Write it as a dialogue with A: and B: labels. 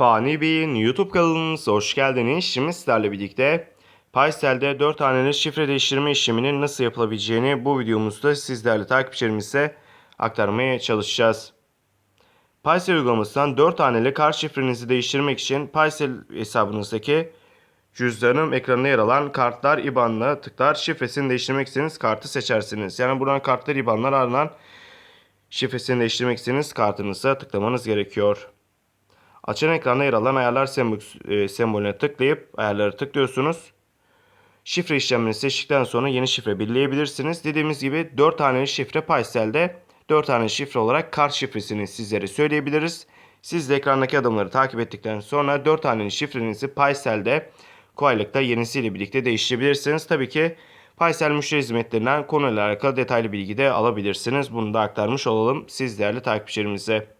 A: Fani Bey'in YouTube kanalımıza hoş geldiniz. Şimdi sizlerle birlikte Paysel'de 4 haneli şifre değiştirme işleminin nasıl yapılabileceğini bu videomuzda sizlerle takipçilerimize aktarmaya çalışacağız. Paysel uygulamasından 4 haneli kart şifrenizi değiştirmek için Paysel hesabınızdaki cüzdanın ekranında yer alan kartlar IBAN'la tıklar şifresini değiştirmek istediğiniz kartı seçersiniz. Yani buradan kartlar IBAN'lar ardından şifresini değiştirmek istediğiniz kartınıza tıklamanız gerekiyor. Açan ekranda yer alan ayarlar e, sembolüne tıklayıp ayarları tıklıyorsunuz. Şifre işlemini seçtikten sonra yeni şifre belirleyebilirsiniz. Dediğimiz gibi 4 tane şifre Paysel'de 4 tane şifre olarak kart şifresini sizlere söyleyebiliriz. Siz de ekrandaki adımları takip ettikten sonra 4 tane şifrenizi Paysel'de kolaylıkla yenisiyle birlikte değiştirebilirsiniz. Tabii ki Paysel müşteri hizmetlerinden konuyla alakalı detaylı bilgi de alabilirsiniz. Bunu da aktarmış olalım siz değerli takipçilerimize.